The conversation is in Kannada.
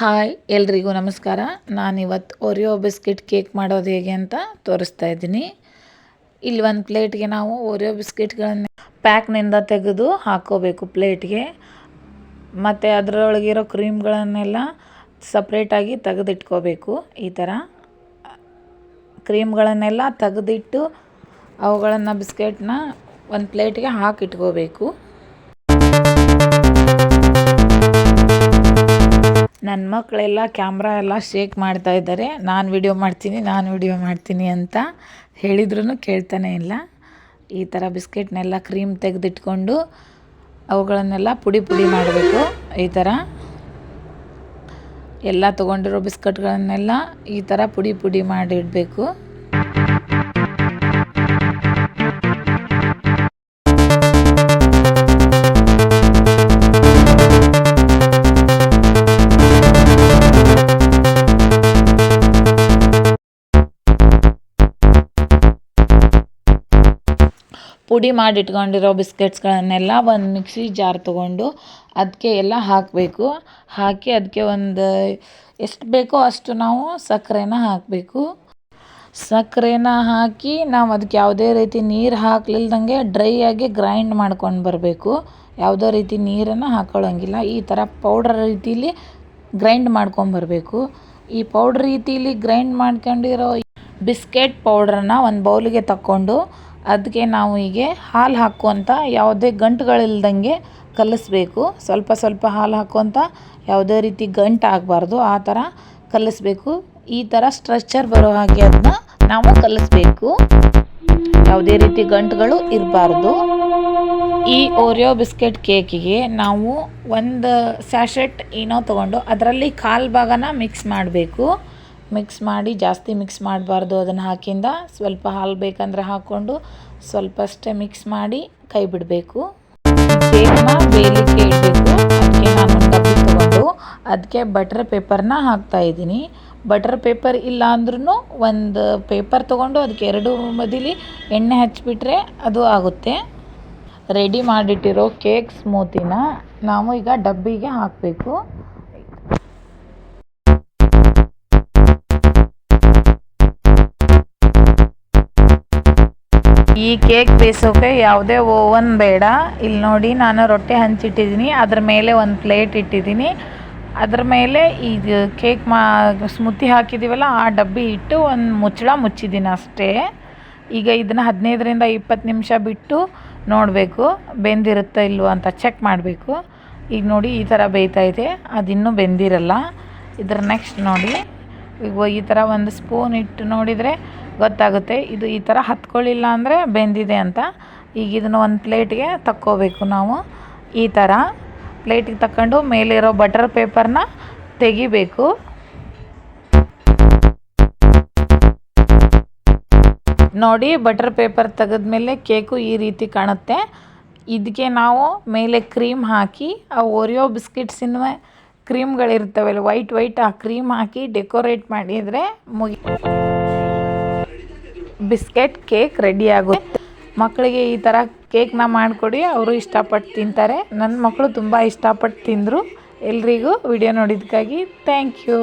ಹಾಯ್, ಎಲ್ರಿಗೂ ನಮಸ್ಕಾರ. ನಾನಿವತ್ತು ಒರಿಯೋ ಬಿಸ್ಕಿಟ್ ಕೇಕ್ ಮಾಡೋದು ಹೇಗೆ ಅಂತ ತೋರಿಸ್ತಾ ಇದ್ದೀನಿ. ಇಲ್ಲಿ ಒಂದು ಪ್ಲೇಟ್ಗೆ ನಾವು ಒರಿಯೋ ಬಿಸ್ಕಿಟ್ಗಳನ್ನ ಪ್ಯಾಕ್ನಿಂದ ತೆಗೆದು ಹಾಕೋಬೇಕು ಪ್ಲೇಟ್ಗೆ. ಮತ್ತು ಅದರೊಳಗಿರೋ ಕ್ರೀಮ್ಗಳನ್ನೆಲ್ಲ ಸಪ್ರೇಟಾಗಿ ತೆಗೆದಿಟ್ಕೋಬೇಕು ಈ ಥರ. ಕ್ರೀಮ್ಗಳನ್ನೆಲ್ಲ ತೆಗೆದಿಟ್ಟು ಅವುಗಳನ್ನು ಬಿಸ್ಕೆಟ್ನ ಒಂದು ಪ್ಲೇಟ್ಗೆ ಹಾಕಿಟ್ಕೋಬೇಕು. ನನ್ನ ಮಕ್ಕಳೆಲ್ಲ ಕ್ಯಾಮ್ರಾ ಎಲ್ಲ ಶೇಕ್ ಮಾಡ್ತಾ ಇದ್ದಾರೆ. ನಾನು ವಿಡಿಯೋ ಮಾಡ್ತೀನಿ, ನಾನು ವಿಡಿಯೋ ಮಾಡ್ತೀನಿ ಅಂತ ಹೇಳಿದ್ರೂ ಕೇಳ್ತಾನೆ ಇಲ್ಲ. ಈ ಥರ ಬಿಸ್ಕೆಟ್ನೆಲ್ಲ ಕ್ರೀಮ್ ತೆಗೆದಿಟ್ಕೊಂಡು ಅವುಗಳನ್ನೆಲ್ಲ ಪುಡಿ ಪುಡಿ ಮಾಡಬೇಕು. ಈ ಥರ ಎಲ್ಲ ತೊಗೊಂಡಿರೋ ಬಿಸ್ಕಟ್ಗಳನ್ನೆಲ್ಲ ಈ ಥರ ಪುಡಿ ಪುಡಿ ಮಾಡಿಡಬೇಕು. ಪುಡಿ ಮಾಡಿಟ್ಕೊಂಡಿರೋ ಬಿಸ್ಕೆಟ್ಸ್ಗಳನ್ನೆಲ್ಲ ಒಂದು ಮಿಕ್ಸಿ ಜಾರ್ ತೊಗೊಂಡು ಅದಕ್ಕೆ ಎಲ್ಲ ಹಾಕಬೇಕು. ಹಾಕಿ ಅದಕ್ಕೆ ಒಂದು ಎಷ್ಟು ಬೇಕೋ ಅಷ್ಟು ನಾವು ಸಕ್ಕರೆನ ಹಾಕಬೇಕು. ಸಕ್ಕರೆನ ಹಾಕಿ ನಾವು ಅದಕ್ಕೆ ಯಾವುದೇ ರೀತಿ ನೀರು ಹಾಕ್ಲಿಲ್ದಂಗೆ ಡ್ರೈ ಆಗಿ ಗ್ರೈಂಡ್ ಮಾಡ್ಕೊಂಡು ಬರಬೇಕು. ಯಾವುದೇ ರೀತಿ ನೀರನ್ನು ಹಾಕೊಳ್ಳೋಂಗಿಲ್ಲ. ಈ ಥರ ಪೌಡರ್ ರೀತಿಲಿ ಗ್ರೈಂಡ್ ಮಾಡ್ಕೊಂಬರಬೇಕು ಈ ಪೌಡ್ರ್ ರೀತಿಲಿ ಗ್ರೈಂಡ್ ಮಾಡ್ಕೊಂಡಿರೋ ಬಿಸ್ಕೆಟ್ ಪೌಡ್ರನ್ನ ಒಂದು ಬೌಲಿಗೆ ತಕ್ಕೊಂಡು ಅದಕ್ಕೆ ನಾವು ಹೀಗೆ ಹಾಲು ಹಾಕುವಂಥ ಯಾವುದೇ ಗಂಟುಗಳಿಲ್ದಂಗೆ ಕಲಿಸ್ಬೇಕು. ಸ್ವಲ್ಪ ಸ್ವಲ್ಪ ಹಾಲು ಹಾಕುವಂಥ ಯಾವುದೇ ರೀತಿ ಗಂಟು ಆಗಬಾರ್ದು, ಆ ಥರ ಕಲಿಸ್ಬೇಕು. ಈ ಥರ ಸ್ಟ್ರಕ್ಚರ್ ಬರೋ ಹಾಗೆ ಅದನ್ನ ನಾವು ಕಲಿಸ್ಬೇಕು. ಯಾವುದೇ ರೀತಿ ಗಂಟುಗಳು ಇರಬಾರ್ದು. ಈ ಓರಿಯೋ ಬಿಸ್ಕೆಟ್ ಕೇಕಿಗೆ ನಾವು ಒಂದು ಸ್ಯಾಶೆಟ್ ಏನೋ ತೊಗೊಂಡು ಅದರಲ್ಲಿ ಕಾಲು ಭಾಗನ ಮಿಕ್ಸ್ ಮಾಡಬೇಕು. ಮಿಕ್ಸ್ ಮಾಡಿ, ಜಾಸ್ತಿ ಮಿಕ್ಸ್ ಮಾಡಬಾರ್ದು ಅದನ್ನು ಹಾಕಿಂದ. ಸ್ವಲ್ಪ ಹಾಲು ಬೇಕಂದ್ರೆ ಹಾಕ್ಕೊಂಡು ಸ್ವಲ್ಪ ಅಷ್ಟೇ ಮಿಕ್ಸ್ ಮಾಡಿ ಕೈ ಬಿಡಬೇಕು. ಕೇಕ್ನ ಬೇಯಲಿಕ್ಕೆ ಇಡಬೇಕು ಅದಕ್ಕೆ ಅದಕ್ಕೆ ಬಟರ್ ಪೇಪರ್ನ ಹಾಕ್ತಾ ಇದ್ದೀನಿ. ಬಟರ್ ಪೇಪರ್ ಇಲ್ಲ ಅಂದ್ರೂ ಒಂದು ಪೇಪರ್ ತೊಗೊಂಡು ಅದಕ್ಕೆ ಎರಡು ಬದಿಲಿ ಎಣ್ಣೆ ಹಚ್ಚಿಬಿಟ್ರೆ ಅದು ಆಗುತ್ತೆ. ರೆಡಿ ಮಾಡಿಟ್ಟಿರೋ ಕೇಕ್ ಸ್ಮೂತಿನ ನಾವು ಈಗ ಡಬ್ಬಿಗೆ ಹಾಕಬೇಕು. ಈ ಕೇಕ್ ಬೇಯಿಸೋಕೆ ಯಾವುದೇ ಓವನ್ ಬೇಡ. ಇಲ್ಲಿ ನೋಡಿ ನಾನು ರೊಟ್ಟಿ ಹಂಚಿಟ್ಟಿದ್ದೀನಿ. ಅದ್ರ ಮೇಲೆ ಒಂದು ಪ್ಲೇಟ್ ಇಟ್ಟಿದ್ದೀನಿ. ಅದ್ರ ಮೇಲೆ ಇದು ಕೇಕ್ ಮಾ ಸ್ಮೂತಿ ಹಾಕಿದ್ದೀವಲ್ಲ ಆ ಡಬ್ಬಿ ಇಟ್ಟು ಒಂದು ಮುಚ್ಚಳ ಮುಚ್ಚಿದ್ದೀನಿ ಅಷ್ಟೇ. ಈಗ ಇದನ್ನು ಹದಿನೈದರಿಂದ ಇಪ್ಪತ್ತು ನಿಮಿಷ ಬಿಟ್ಟು ನೋಡಬೇಕು, ಬೆಂದಿರುತ್ತೋ ಇಲ್ವೋ ಅಂತ ಚೆಕ್ ಮಾಡಬೇಕು. ಈಗ ನೋಡಿ ಈ ಥರ ಇದೆ. ಅದಿನ್ನೂ ಬೆಂದಿರಲ್ಲ. ಇದ್ರ ನೆಕ್ಸ್ಟ್ ನೋಡಿ ಈಗ ಈ ಥರ ಒಂದು ಸ್ಪೂನ್ ಇಟ್ಟು ನೋಡಿದರೆ ಗೊತ್ತಾಗುತ್ತೆ. ಇದು ಈ ಥರ ಹತ್ಕೊಳ್ಳಿಲ್ಲ ಅಂದರೆ ಬೆಂದಿದೆ ಅಂತ. ಈಗ ಇದನ್ನು ಒಂದು ಪ್ಲೇಟ್ಗೆ ತಕ್ಕೋಬೇಕು ನಾವು. ಈ ಥರ ಪ್ಲೇಟಿಗೆ ತಕ್ಕೊಂಡು ಮೇಲಿರೋ ಬಟರ್ ಪೇಪರ್ನ ತೆಗಿಬೇಕು. ನೋಡಿ ಬಟರ್ ಪೇಪರ್ ತೆಗೆದ್ಮೇಲೆ ಕೇಕು ಈ ರೀತಿ ಕಾಣುತ್ತೆ. ಇದಕ್ಕೆ ನಾವು ಮೇಲೆ ಕ್ರೀಮ್ ಹಾಕಿ, ಆ ಓರಿಯೋ ಬಿಸ್ಕಿಟ್ಸಿನ ಕ್ರೀಮ್ಗಳಿರ್ತವಲ್ಲ ವೈಟ್ ವೈಟ್ ಆ ಕ್ರೀಮ್ ಹಾಕಿ ಡೆಕೋರೇಟ್ ಮಾಡಿದರೆ ಮುಗಿ ಬಿಸ್ಕೆಟ್ ಕೇಕ್ ರೆಡಿ ಆಗುತ್ತೆ. ಮಕ್ಕಳಿಗೆ ಈ ಥರ ಕೇಕ್ನ ಮಾಡಿಕೊಡಿ, ಅವರು ಇಷ್ಟಪಟ್ಟು ತಿಂತಾರೆ. ನನ್ನ ಮಕ್ಕಳು ತುಂಬ ಇಷ್ಟಪಟ್ಟು ತಿಂದರು. ಎಲ್ರಿಗೂ ವಿಡಿಯೋ ನೋಡಿದ್ದಕ್ಕಾಗಿ ಥ್ಯಾಂಕ್ ಯು